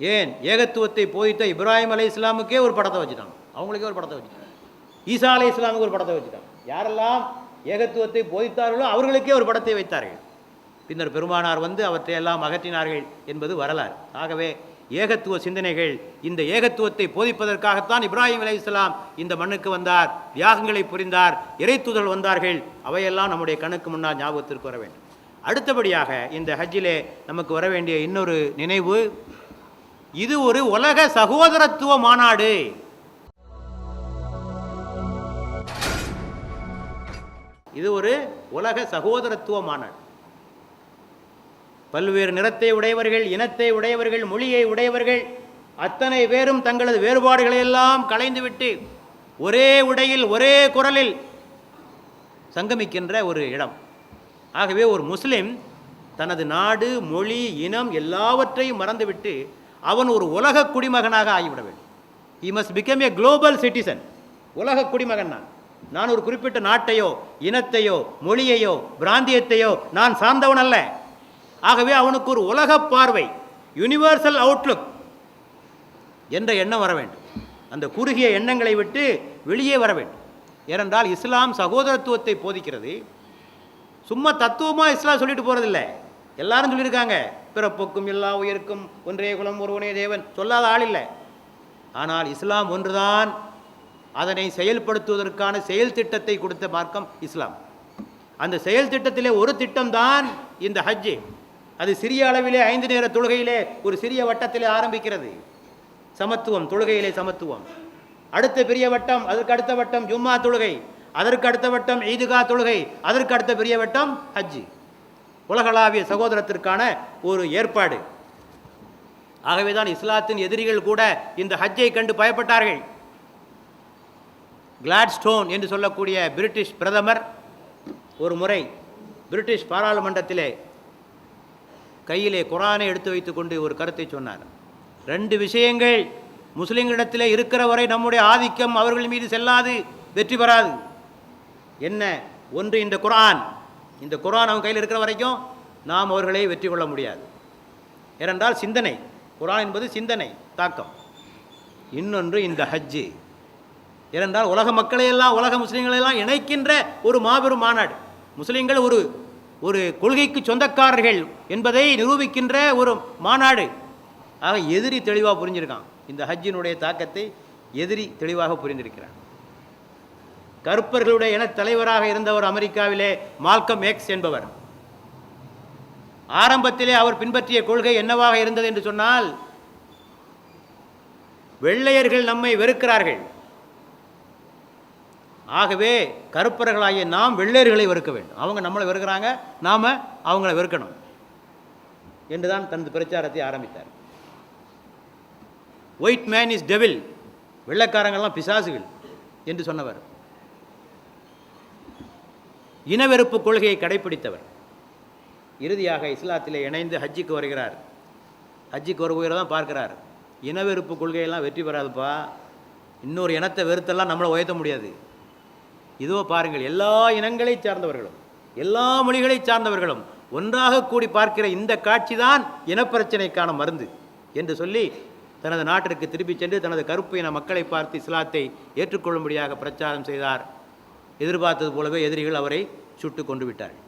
ஏன்? ஏகத்துவத்தை போதித்த இப்ராஹிம் அலை இஸ்லாமுக்கே ஒரு படத்தை வச்சுட்டாங்க அவங்களுக்கே ஒரு படத்தை வச்சுட்டாங்க ஈசா அலை இஸ்லாமுக்கு ஒரு படத்தை வச்சுட்டாங்க யாரெல்லாம் ஏகத்துவத்தை போதித்தார்களோ அவர்களுக்கே ஒரு படத்தை வைத்தார்கள். பின்னர் பெருமானார் வந்து அவற்றை எல்லாம் அகற்றினார்கள் என்பது வரலாறு. ஆகவே ஏகத்துவ சிந்தனைகள் இந்த ஏகத்துவத்தை போதிப்பதற்காகத்தான் இப்ராஹிம் அலி இஸ்லாம் இந்த மண்ணுக்கு வந்தார் தியாகங்களை புரிந்தார் இறைத்துதல் வந்தார்கள். அவையெல்லாம் நம்முடைய கண்ணுக்கு முன்னால் ஞாபகத்திற்கு வர வேண்டும். அடுத்தபடியாக இந்த ஹஜ்ஜிலே நமக்கு வர வேண்டிய இன்னொரு நினைவு இது ஒரு உலக சகோதரத்துவ மாநாடு. இது ஒரு உலக சகோதரத்துவ மாநாடு. பல்வேறு நிறத்தை உடையவர்கள் இனத்தை உடையவர்கள் மொழியை உடையவர்கள் அத்தனை பேரும் தங்களது வேறுபாடுகளை எல்லாம் களைந்துவிட்டு ஒரே உடையில் ஒரே குரலில் சங்கமிக்கின்ற ஒரு இடம். ஆகவே ஒரு முஸ்லிம் தனது நாடு மொழி இனம் எல்லாவற்றையும் மறந்துவிட்டு அவன் ஒரு உலக குடிமகனாக ஆகிவிட வேண்டும். I must become a global citizen உலக குடிமகன் நான். நான் ஒரு குறிப்பிட்ட நாட்டையோ இனத்தையோ மொழியையோ பிராந்தியத்தையோ நான் சார்ந்தவன் அல்ல. ஆகவே அவனுக்கு ஒரு உலக பார்வை யுனிவர்சல் அவுட்லுக் என்ற எண்ணம் வர வேண்டும். அந்த குறுகிய எண்ணங்களை விட்டு வெளியே வர வேண்டும். ஏனென்றால் இஸ்லாம் சகோதரத்துவத்தை போதிக்கிறது. சும்மா தத்துவமாக இஸ்லாம் சொல்லிட்டு போகிறதில்ல எல்லாரும் சொல்லியிருக்காங்க. பிறப்புக்கும் எல்லா உயிருக்கும் ஒன்றே குலம் ஒருவனே தேவன். சொல்லாத ஆள் இல்லை. ஆனால் இஸ்லாம் ஒன்றுதான். அதனை செயல்படுத்துவதற்கான செயல் திட்டத்தை கொடுத்த மார்க்கம் இஸ்லாம். அந்த செயல் திட்டத்திலே ஒரு திட்டம்தான் இந்த ஹஜ்ஜு. அது சிறிய அளவிலே ஐந்து நேர தொழுகையிலே ஒரு சிறிய வட்டத்திலே ஆரம்பிக்கிறது. சமத்துவம் தொழுகையிலே சமத்துவம். அடுத்த பெரிய வட்டம் அதற்கு அடுத்த வட்டம் ஜும்மா தொழுகை. அதற்கு அடுத்த வட்டம் ஈதுகா தொழுகை. அதற்கு அடுத்த பெரிய வட்டம் ஹஜ்ஜு. உலகளாவிய சகோதரத்திற்கான ஒரு ஏற்பாடு. ஆகவே தான் இஸ்லாத்தின் எதிரிகள் கூட இந்த ஹஜ்ஜை கண்டு பயப்பட்டார்கள். கிளாட்ஸ்டோன் என்று சொல்லக்கூடிய பிரிட்டிஷ் பிரதமர் ஒரு முறை பிரிட்டிஷ் பாராளுமன்றத்திலே கையிலே குரானை எடுத்து வைத்துக்கொண்டு ஒரு கருத்தை சொன்னார். ரெண்டு விஷயங்கள் முஸ்லிம்களிடத்திலே இருக்கிற வரை நம்முடைய ஆதிக்கம் அவர்கள் மீது செல்லாது வெற்றி பெறாது. என்ன? ஒன்று இந்த குரான். இந்த குரான் அவங்க கையில் இருக்கிற வரைக்கும் நாம் அவர்களை வெற்றி கொள்ள முடியாது. ஏனென்றால் சிந்தனை குரான் என்பது சிந்தனை தாக்கம். இன்னொன்று இந்த ஹஜ்ஜு. ஏனென்றால் உலக மக்களையெல்லாம் உலக முஸ்லீம்களையெல்லாம் இணைக்கின்ற ஒரு மாபெரும் மாநாடு. முஸ்லீம்கள் ஒரு ஒரு கொள்கைக்கு சொந்தக்காரர்கள் என்பதை நிரூபிக்கின்ற ஒரு மாநாடு. ஆக எதிரி தெளிவாக புரிஞ்சிருக்கான். இந்த ஹஜ்ஜினுடைய தாக்கத்தை எதிரி தெளிவாக புரிந்திருக்கிறான். கருப்பர்களுடைய இனத் தலைவராக இருந்தவர் அமெரிக்காவிலே மால்கம் எக்ஸ் என்பவர். ஆரம்பத்திலே அவர் பின்பற்றிய கொள்கை என்னவாக இருந்தது என்று சொன்னால் வெள்ளையர்கள் நம்மை வெறுக்கிறார்கள். ஆகவே கருப்பர்களாகிய நாம் வெள்ளையர்களை வெறுக்க வேண்டும். அவங்க நம்மளை வெறுக்கிறாங்க நாம் அவங்கள வெறுக்கணும் என்றுதான் தனது பிரச்சாரத்தை ஆரம்பித்தார். ஒயிட் மேன் இஸ் டெவில் வெள்ளைக்காரங்கள்லாம் பிசாசுகள் என்று சொன்னவர். இனவெறுப்பு கொள்கையை கடைப்பிடித்தவர். இறுதியாக இஸ்லாத்திலே இணைந்து ஹஜ்ஜிக்கு வருகிறார். ஹஜ்ஜிக்கு வருகிற தான் பார்க்கிறார். இனவெறுப்பு கொள்கையெல்லாம் வெற்றி பெறாதுப்பா. இன்னொரு இனத்தை வெறுத்தெல்லாம் நம்மளை உயர்த்த முடியாது. இதோ பாருங்கள் எல்லா இனங்களைச் சார்ந்தவர்களும் எல்லா மொழிகளைச் சார்ந்தவர்களும் ஒன்றாக கூடி பார்க்கிற இந்த காட்சி தான் இனப்பிரச்சனைக்கான மருந்து என்று சொல்லி தனது நாட்டிற்கு திரும்பிச் சென்று தனது கருப்பு இன மக்களை பார்த்து இஸ்லாத்தை ஏற்றுக்கொள்ளும்படியாக பிரச்சாரம் செய்தார் எதிர்பார்த்தது போலவே எதிரிகள் அவரை சுட்டு கொண்டு விட்டார்கள்.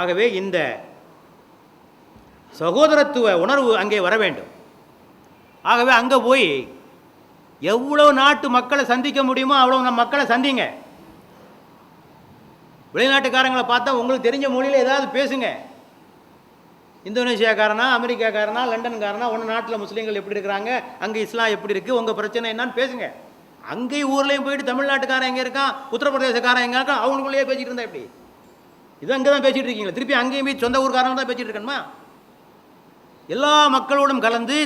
ஆகவே இந்த சகோதரத்துவ உணர்வு அங்கே வர வேண்டும். ஆகவே அங்கே போய் எவ்வளோ நாட்டு மக்களை சந்திக்க முடியுமோ அவ்வளோ நம்ம மக்களை சந்திங்க. வெளிநாட்டுக்காரங்களை பார்த்தா உங்களுக்கு தெரிஞ்ச மொழியில் ஏதாவது பேசுங்க. இந்தோனேஷியாக்காரனா அமெரிக்காக்காரனா லண்டன்காரனா ஒன்று நாட்டில் முஸ்லீம்கள் எப்படி இருக்கிறாங்க அங்கே இஸ்லாம் எப்படி இருக்குது உங்கள் பிரச்சனை என்னான்னு பேசுங்க. அங்கேயும் ஊர்லேயும் போயிட்டு தமிழ்நாட்டுக்காரன் எங்கே இருக்கான் உத்தரப்பிரதேசக்காரன் எங்கே இருக்கான் அவங்களுக்குள்ளேயே பேசிகிட்டு இருந்தா எப்படி? இது அங்கே தான் பேசிட்டு இருக்கீங்களா திருப்பி அங்கேயும் போய் சொந்த ஊர்காரங்க தான் பேசிட்டு இருக்கணுமா? எல்லா மக்களோடும் கலந்து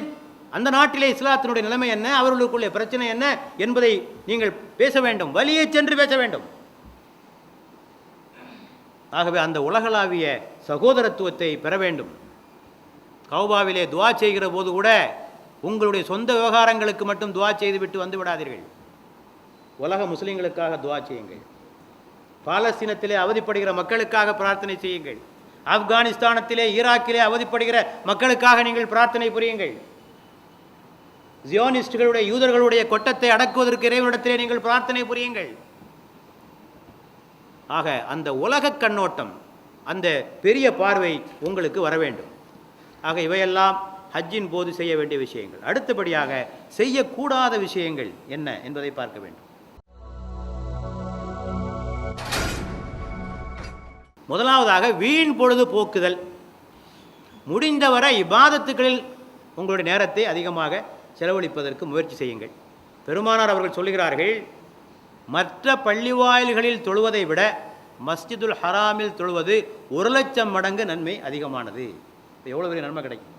அந்த நாட்டிலே இஸ்லாத்தினுடைய நிலைமை என்ன அவர்களுக்குள்ளே பிரச்சனை என்ன என்பதை நீங்கள் பேச வேண்டும் வழியே சென்று பேச வேண்டும். ஆகவே அந்த உலகளாவிய சகோதரத்துவத்தை பெற வேண்டும். கௌபாவிலே துவா செய்கிற போது கூட உங்களுடைய சொந்த விவகாரங்களுக்கு மட்டும் துவா செய்துவிட்டு வந்து விடாதீர்கள். உலக முஸ்லீம்களுக்காக துவா செய்யுங்கள். பாலஸ்தீனத்திலே அவதிப்படுகிற மக்களுக்காக பிரார்த்தனை செய்யுங்கள். ஆப்கானிஸ்தானத்திலே ஈராக்கிலே அவதிப்படுகிற மக்களுக்காக நீங்கள் பிரார்த்தனை புரியுங்கள். ஜியோனிஸ்டுகளுடைய யூதர்களுடைய கொட்டத்தை அடக்குவதற்கு இறைவனிடத்திலே நீங்கள் பிரார்த்தனை புரியுங்கள். ஆக அந்த உலக கண்ணோட்டம் அந்த பெரிய பார்வை உங்களுக்கு வர வேண்டும். ஆக இவையெல்லாம் ஹஜ்ஜின் போது செய்ய வேண்டிய விஷயங்கள். அடுத்தபடியாக செய்யக்கூடாத விஷயங்கள் என்ன என்பதை பார்க்க வேண்டும். முதலாவதாக வீண் பொழுது போக்குதல். முடிந்தவரை இபாதத்துக்களில் உங்களுடைய நேரத்தை அதிகமாக செலவழிப்பதற்கு முயற்சி செய்யுங்கள். பெருமானார் அவர்கள் சொல்லுகிறார்கள் மற்ற பள்ளிவாயில்களில் தொழுவதை விட மஸ்ஜிதுல் ஹராமில் தொழுவது ஒரு லட்சம் மடங்கு நன்மை அதிகமானது. இப்போ எவ்வளோ பெரிய நன்மை கிடைக்கும்?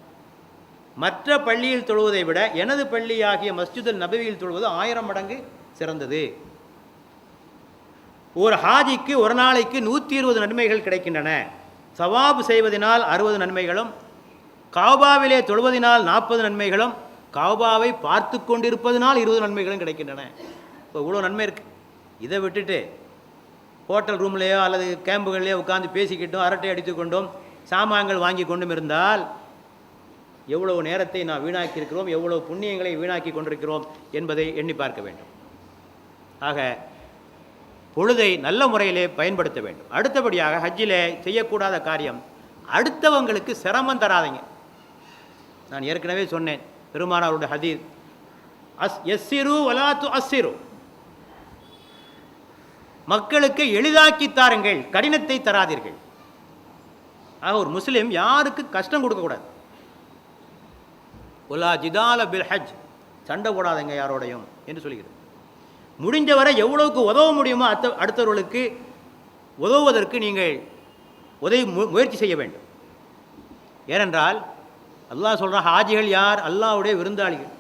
மற்ற பள்ளியில் தொழுவதை விட எனது பள்ளியாகிய மஸ்ஜிதுல் நபவியில் தொழுவது ஆயிரம் மடங்கு சிறந்தது. ஒரு ஹாஜிக்கு ஒரு நாளைக்கு நூற்றி இருபது நன்மைகள் கிடைக்கின்றன. சவாபு செய்வதனால் அறுபது நன்மைகளும் காபாவிலே தொழுவதினால் நாற்பது நன்மைகளும் காபாவை பார்த்து கொண்டிருப்பதனால் இருபது நன்மைகளும் கிடைக்கின்றன. இப்போ இவ்வளோ நன்மை இருக்குது இதை விட்டுட்டு ஹோட்டல் ரூம்லேயோ அல்லது கேம்புகள்லேயோ உட்காந்து பேசிக்கிட்டும் அரட்டை அடித்து கொண்டும் சாமான்கள் வாங்கி கொண்டும் இருந்தால் எவ்வளவு நேரத்தை நாம் வீணாக்கி இருக்கிறோம் எவ்வளவு புண்ணியங்களை வீணாக்கி கொண்டிருக்கிறோம் என்பதை எண்ணி பார்க்க வேண்டும். ஆக பொழுதை நல்ல முறையிலே பயன்படுத்த வேண்டும். அடுத்தபடியாக ஹஜ்ஜிலே செய்யக்கூடாத காரியம் அடுத்தவங்களுக்கு சிரமம் தராதீங்க. நான் ஏற்கனவே சொன்னேன் பெருமானாருடைய ஹதீர் அஸ் எஸ்ஸிரு வலாத்து அஸ்ஸிரு மக்களுக்கு எளிதாக்கி தாருங்கள் கடினத்தை தராதீர்கள். ஆக ஒரு முஸ்லீம் யாருக்கு கஷ்டம் கொடுக்கக்கூடாது உலா ஜிதால பில் ஹஜ் சண்டை போடாதங்க யாரோடையும் என்று சொல்கிறது. முடிஞ்சவரை எவ்வளவுக்கு உதவ முடியுமோ அத்த அடுத்தவர்களுக்கு உதவுவதற்கு நீங்கள் உதவி மு முயற்சி செய்ய வேண்டும். ஏனென்றால் அல்லாஹ் சொல்கிற ஹாஜிகள் யார்? அல்லாவுடைய விருந்தாளிகள்.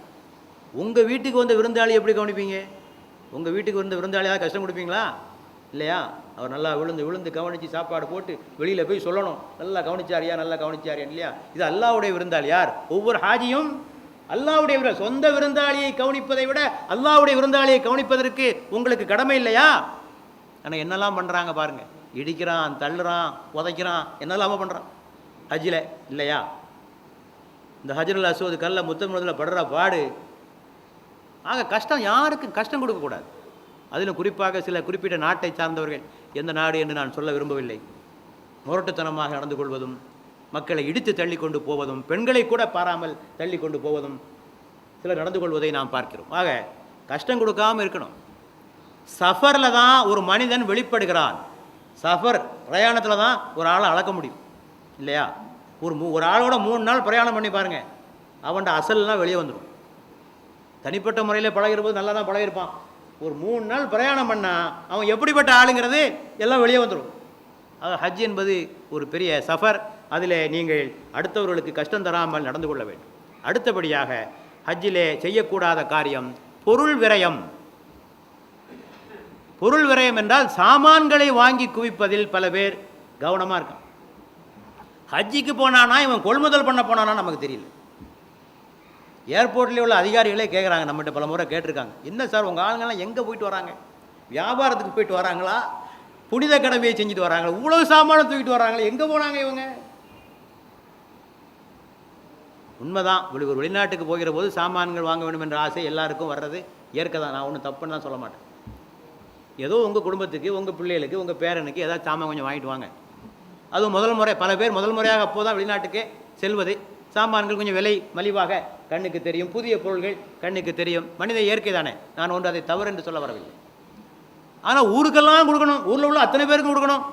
உங்கள் வீட்டுக்கு வந்த விருந்தாளி எப்படி கவனிப்பீங்க? உங்கள் வீட்டுக்கு வந்த விருந்தாளியாக கஷ்டம் கொடுப்பீங்களா? இல்லையா? அவர் நல்லா விழுந்து விழுந்து கவனித்து சாப்பாடு போட்டு வெளியில் போய் சொல்லணும். நல்லா கவனிச்சாரியா? நல்லா கவனிச்சாரியா? இல்லையா? இது அல்லாவுடைய விருந்தாளி யார்? ஒவ்வொரு ஹாஜியும் அல்லாவுடைய சொந்த விருந்தாளியை கவனிப்பதை விட அல்லாவுடைய விருந்தாளியை கவனிப்பதற்கு உங்களுக்கு கடமை இல்லையா? ஆனால் என்னெல்லாம் பண்ணுறாங்க பாருங்கள் இடிக்கிறான் தள்ளுறான் உதைக்கிறான் என்னெல்லாம பண்ணுறான் ஹஜில் இல்லையா? இந்த ஹஜ்ரல் அசோது கல்ல முத்தம் முதல்ல படுற பாடு. ஆக கஷ்டம் யாருக்கும் கஷ்டம் கொடுக்கக்கூடாது அதிலும் குறிப்பாக சில குறிப்பிட்ட நாட்டை சார்ந்தவர்கள் எந்த நாடு என்று நான் சொல்ல விரும்பவில்லை. முரட்டுத்தனமாக நடந்து கொள்வதும் மக்களை இடித்து தள்ளி கொண்டு போவதும் பெண்களை கூட பாராமல் தள்ளி கொண்டு போவதும் சிலர் நடந்து கொள்வதை நாம் பார்க்கிறோம். ஆக கஷ்டம் கொடுக்காம இருக்கணும். சஃபரில் தான் ஒரு மனிதன் வெளிப்படுகிறான். சஃபர் பிரயாணத்தில் தான் ஒரு ஆளை அளக்க முடியும். இல்லையா? ஒரு மூ ஒரு ஆளோட மூணு நாள் பிரயாணம் பண்ணி பாருங்கள் அவன்கிட்ட அசல்லாம் வெளியே வந்துடும் தனிப்பட்ட முறையில் பழகிற நல்லா தான் பழகிருப்பான். ஒரு மூணு நாள் பிரயாணம் பண்ணால் அவன் எப்படிப்பட்ட ஆளுங்கிறது எல்லாம் வெளியே வந்துடும் அது ஹஜ் என்பது ஒரு பெரிய சஃபர். அதில் நீங்கள் அடுத்தவர்களுக்கு கஷ்டம் தராமல் நடந்து கொள்ள வேண்டும். அடுத்தபடியாக ஹஜ்ஜிலே செய்யக்கூடாத காரியம் பொருள் விரயம். பொருள் விரயம் என்றால் சாமான்களை வாங்கி குவிப்பதில் பல பேர் கவனமாக இருக்கான் ஹஜ்ஜிக்கு போனானா இவன் கொள்முதல் பண்ண போனானா நமக்கு தெரியல. ஏர்போர்ட்லேயே உள்ள அதிகாரிகளே கேட்குறாங்க நம்மகிட்ட பல முறை கேட்டிருக்காங்க. என்ன சார் உங்கள் ஆளுங்கெல்லாம் எங்கே போயிட்டு வராங்க? வியாபாரத்துக்கு போயிட்டு வராங்களா? புனித கடமையை செஞ்சுட்டு வராங்களா? இவ்வளோ சாமானம் தூக்கிட்டு வராங்களா எங்கே போனாங்க இவங்க? உண்மைதான். வெளி ஒரு வெளிநாட்டுக்கு போகிற போது சாமான்கள் வாங்க வேண்டும் என்ற ஆசை எல்லாருக்கும் வர்றது இயற்கை தான். நான் ஒன்றும் தப்புன்னு தான் சொல்ல மாட்டேன். ஏதோ உங்கள் குடும்பத்துக்கு உங்கள் பிள்ளைகளுக்கு உங்கள் பேரனுக்கு ஏதாவது சாமான் கொஞ்சம் வாங்கிட்டு வாங்க. அதுவும் முதல் முறை பல பேர் முதல் முறையாக அப்போ தான் வெளிநாட்டுக்கு செல்வது. சாமான்கள் கொஞ்சம் விலை மலிவாக கண்ணுக்கு தெரியும். புதிய பொருள்கள் கண்ணுக்கு தெரியும். மனித இயற்கை தானே. நான் ஒன்று அதை தவறு என்று சொல்ல வரவில்லை. ஆனால் ஊருக்கெல்லாம் கொடுக்கணும். ஊரில் உள்ள அத்தனை பேருக்கும் கொடுக்கணும்.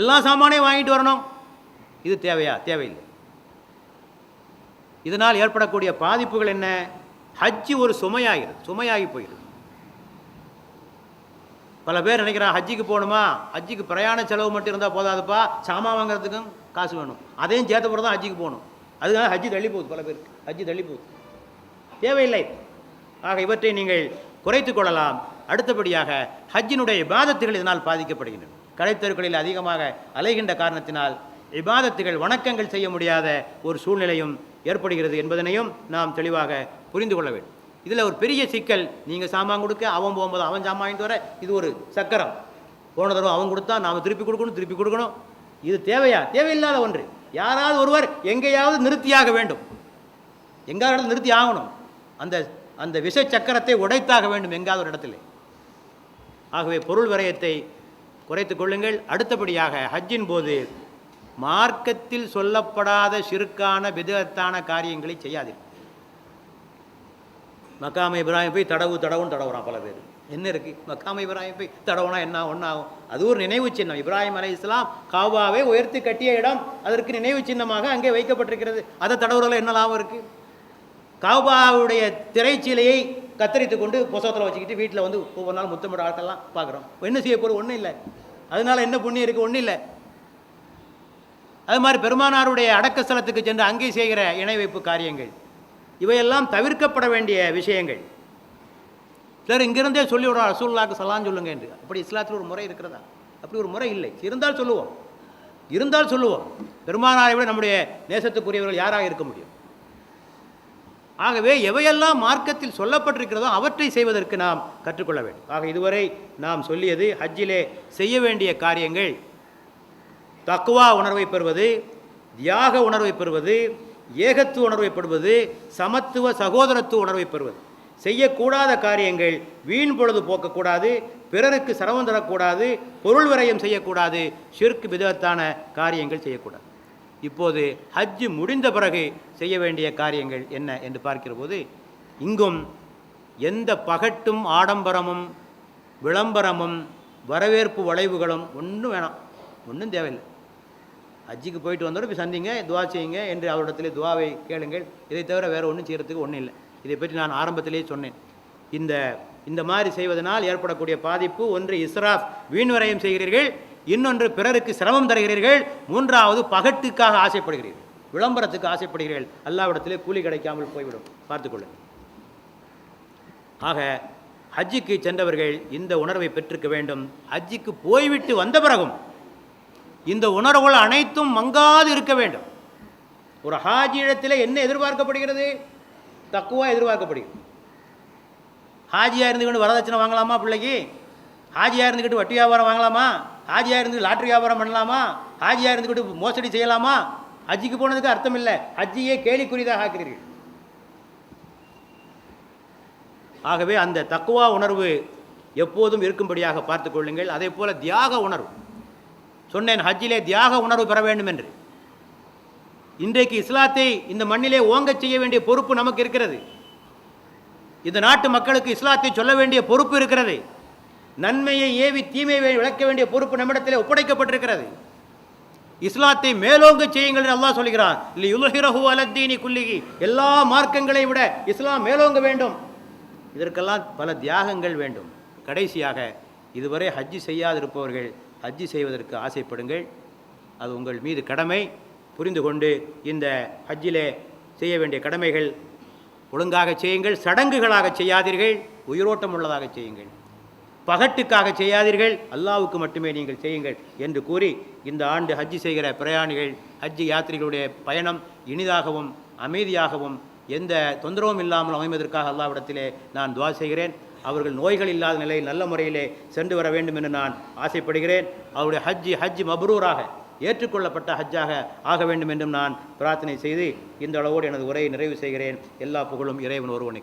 எல்லா சாமானையும் வாங்கிட்டு வரணும். இது தேவையா? தேவையில்லை. இதனால் ஏற்படக்கூடிய பாதிப்புகள் என்ன? ஹஜ்ஜி ஒரு சுமையாகிறது சுமையாகி போயிடுது பல பேர் நினைக்கிறான் ஹஜ்ஜிக்கு போகணுமா? ஹஜ்ஜிக்கு பிரயாண செலவு மட்டும் இருந்தால் போதாதுப்பா. சாமான் வாங்குறதுக்கும் காசு வேணும். அதையும் சேர்த்த பிறகு தான் ஹஜ்ஜிக்கு போகணும். அதுக்காக ஹஜ்ஜி தள்ளி போகுது பல பேருக்கு. ஹஜ்ஜி தள்ளி போகுது. தேவையில்லை. ஆக இவற்றை நீங்கள் குறைத்து கொள்ளலாம். அடுத்தபடியாக ஹஜ்ஜினுடைய இபாதத்துகள் இதனால் பாதிக்கப்படுகின்றன. கடைத்தெருக்களில் அதிகமாக அலைகின்ற காரணத்தினால் இபாதத்துகள் வணக்கங்கள் செய்ய முடியாத ஒரு சூழ்நிலையும் ஏற்படுகிறது என்பதனையும் நாம் தெளிவாக புரிந்து கொள்ள வேண்டும். இதில் ஒரு பெரிய சிக்கல் நீங்கள் சாமான் கொடுக்க அவன் போகும்போது அவன் சாமான் வாங்கிட்டு வர இது ஒரு சக்கரம். போன தடவை அவன் கொடுத்தா நாம் திருப்பி கொடுக்கணும் திருப்பி கொடுக்கணும். இது தேவையா? தேவையில்லாத ஒன்று. யாராவது ஒருவர் எங்கேயாவது நிறுத்தியாக வேண்டும். எங்காவது நிறுத்தி ஆகணும். அந்த அந்த விஷ சக்கரத்தை உடைத்தாக வேண்டும் எங்காவது ஒரு இடத்துல. ஆகவே பொருள் விரயத்தை குறைத்துக் கொள்ளுங்கள். அடுத்தபடியாக ஹஜ்ஜின் போது மார்க்கத்தில் சொல்லப்படாத சிறுக்கான விதத்தான காரியங்களை செய்யாதீர்கள் மக்காம இப்ராஹிம் போய் தடவு தடவுன்னு தடவுறான் பல பேர். என்ன இருக்கு? மக்காம இப்ராஹிம் போய் தடவுனா என்ன ஒன்றாகும் அது ஒரு நினைவு சின்னம். இப்ராஹிம் அலை இஸ்லாம் காவாவை உயர்த்தி கட்டிய இடம் அதற்கு நினைவு சின்னமாக அங்கே வைக்கப்பட்டிருக்கிறது. அதை தடவுறதுல என்ன லாபம் இருக்குது காபாவுடைய திரைச்சீலையை கத்தரித்து கொண்டு புசத்தில் வச்சுக்கிட்டு வீட்டில் வந்து ஒவ்வொரு நாள் முத்தமிட ஆட்டெல்லாம் பார்க்குறோம். என்ன செய்ய போகிறோம் ஒன்றும் இல்லை. அதனால என்ன புண்ணியம் இருக்குது ஒன்றும் இல்லை. அது மாதிரி பெருமானாருடைய அடக்க ஸ்தலத்துக்கு சென்று அங்கே செய்கிற இணை வைப்பு காரியங்கள். இவையெல்லாம் தவிர்க்கப்பட வேண்டிய விஷயங்கள். சிலர் இங்கிருந்தே சொல்லி விடுறோம் ரசூல்லாக்கு சலான் சொல்லுங்க என்று. அப்படி இஸ்லாத்தில் ஒரு முறை இருக்கிறதா? அப்படி ஒரு முறை இல்லை. இருந்தால் சொல்லுவோம். இருந்தால் சொல்லுவோம். பெருமானாரை விட நம்முடைய நேசத்துக்குரியவர்கள் யாராக இருக்க முடியும்? ஆகவே எவையெல்லாம் மார்க்கத்தில் சொல்லப்பட்டிருக்கிறதோ அவற்றை செய்வதற்கு நாம் கற்றுக்கொள்ள வேண்டும். ஆக இதுவரை நாம் சொல்லியது ஹஜ்ஜிலே செய்ய வேண்டிய காரியங்கள். தக்குவா உணர்வை பெறுவது தியாக உணர்வை பெறுவது ஏகத்துவ உணர்வை பெறுவது சமத்துவ சகோதரத்துவ உணர்வை பெறுவது. செய்யக்கூடாத காரியங்கள் வீண் பொழுது போக்கக்கூடாது பிறருக்கு சிரமம் தரக்கூடாது பொருள் விரயம் செய்யக்கூடாது ஷிற்கு விதத்தான காரியங்கள் செய்யக்கூடாது. இப்போது ஹஜ்ஜு முடிந்த பிறகு செய்ய வேண்டிய காரியங்கள் என்ன என்று பார்க்கிற போது இங்கும் எந்த பகட்டும் ஆடம்பரமும் விளம்பரமும் வரவேற்பு வளைவுகளும் ஒன்றும் வேணாம் ஒன்றும் தேவையில்லை. ஹஜ்ஜுக்கு போயிட்டு வந்தோட போய் சந்திங்க துவா செய்யுங்க என்று அவரிடத்திலே துவாவை கேளுங்கள். இதை தவிர வேறு ஒன்றும் செய்கிறதுக்கு ஒன்றும் இல்லை. இதை பற்றி நான் ஆரம்பத்திலேயே சொன்னேன். இந்த இந்த மாதிரி செய்வதனால் ஏற்படக்கூடிய பாதிப்பு ஒன்று இஸ்ராஃப் வீண்வரையும் செய்கிறீர்கள் இன்னொன்று பிறருக்கு சிரமம் தருகிறீர்கள் மூன்றாவது பகட்டுக்காக ஆசைப்படுகிறீர்கள் விளம்பரத்துக்கு ஆசைப்படுகிறீர்கள். அல்லாவிடத்திலே கூலி கிடைக்காமல் போய்விடும். பார்த்துக்கொள்ளுங்கள் ஆக ஹஜ்ஜுக்கு சென்றவர்கள் இந்த உணர்வை பெற்றிருக்க வேண்டும். ஹஜ்ஜுக்கு போய்விட்டு வந்த பிறகும் இந்த உணர்வுகள் அனைத்தும் மங்காது இருக்க வேண்டும். ஒரு ஹாஜியிடத்தில் என்ன எதிர்பார்க்கப்படுகிறது? தக்குவா எதிர்பார்க்கப்படுகிறது. ஹாஜியாக இருந்துக்கிட்டு வரதட்சணை வாங்கலாமா பிள்ளைக்கு? ஹாஜியாக இருந்துக்கிட்டு வட்டி வியாபாரம் வாங்கலாமா? ஹாஜியாக இருந்து லாட்ரி வியாபாரம் பண்ணலாமா? ஹாஜியாக இருந்துக்கிட்டு மோசடி செய்யலாமா? ஹஜ்ஜிக்கு போனதுக்கு அர்த்தம் இல்லை. ஹஜ்ஜியே கேலிக்குரியதாக ஆக்கிறீர்கள் ஆகவே அந்த தக்குவா உணர்வு எப்போதும் இருக்கும்படியாக பார்த்துக் கொள்ளுங்கள். அதே போல தியாக உணர்வு. சொன்னேன் ஹஜ்ஜிலே தியாக உணர்வு பெற வேண்டும் என்று இன்றைக்கு இஸ்லாத்தை இந்த மண்ணிலே ஓங்கச் செய்ய வேண்டிய பொறுப்பு நமக்கு இருக்கிறது. இந்த நாட்டு மக்களுக்கு இஸ்லாத்தை சொல்ல வேண்டிய பொறுப்பு இருக்கிறது. நன்மையை ஏவி தீமையை விளக்க வேண்டிய பொறுப்பு நம்மிடத்தில் ஒப்படைக்கப்பட்டிருக்கிறது. இஸ்லாத்தை மேலோங்க செய்யுங்கள் என்று அல்லாஹ் சொல்கிறான். இல்லை யுலஹிரஹு அலத்தீனி குல்லிகி எல்லா மார்க்கங்களை விட இஸ்லாம் மேலோங்க வேண்டும். இதற்கெல்லாம் பல தியாகங்கள் வேண்டும். கடைசியாக இதுவரை ஹஜ்ஜி செய்யாதிருப்பவர்கள் ஹஜ்ஜி செய்வதற்கு ஆசைப்படுங்கள். அது உங்கள் மீது கடமை. புரிந்து கொண்டு இந்த ஹஜ்ஜிலே செய்ய வேண்டிய கடமைகள் ஒழுங்காக செய்யுங்கள். சடங்குகளாக செய்யாதீர்கள். உயிரோட்டம் உள்ளதாக செய்யுங்கள். பகட்டுக்காக செய்யாதீர்கள். அல்லாவுக்கு மட்டுமே நீங்கள் செய்யுங்கள் என்று கூறி இந்த ஆண்டு ஹஜ்ஜி செய்கிற பிரயாணிகள் ஹஜ்ஜி யாத்திரிகளுடைய பயணம் இனிதாகவும் அமைதியாகவும் எந்த தொந்தரவும் இல்லாமல் அமைவதற்காக அல்லாவிடத்திலே நான் துவா செய்கிறேன். அவர்கள் நோய்கள் இல்லாத நிலையில் நல்ல முறையிலே சென்று வர வேண்டும் என்று நான் ஆசைப்படுகிறேன். அவருடைய ஹஜ்ஜி ஹஜ் மப்ரூராக ஏற்றுக்கொள்ளப்பட்ட ஹஜ்ஜாக ஆக வேண்டும் என்றும் நான் பிரார்த்தனை செய்து இந்த அளவோடு எனது உரையை நிறைவு செய்கிறேன். எல்லா புகழும் இறைவன் ஒருவனுக்கு.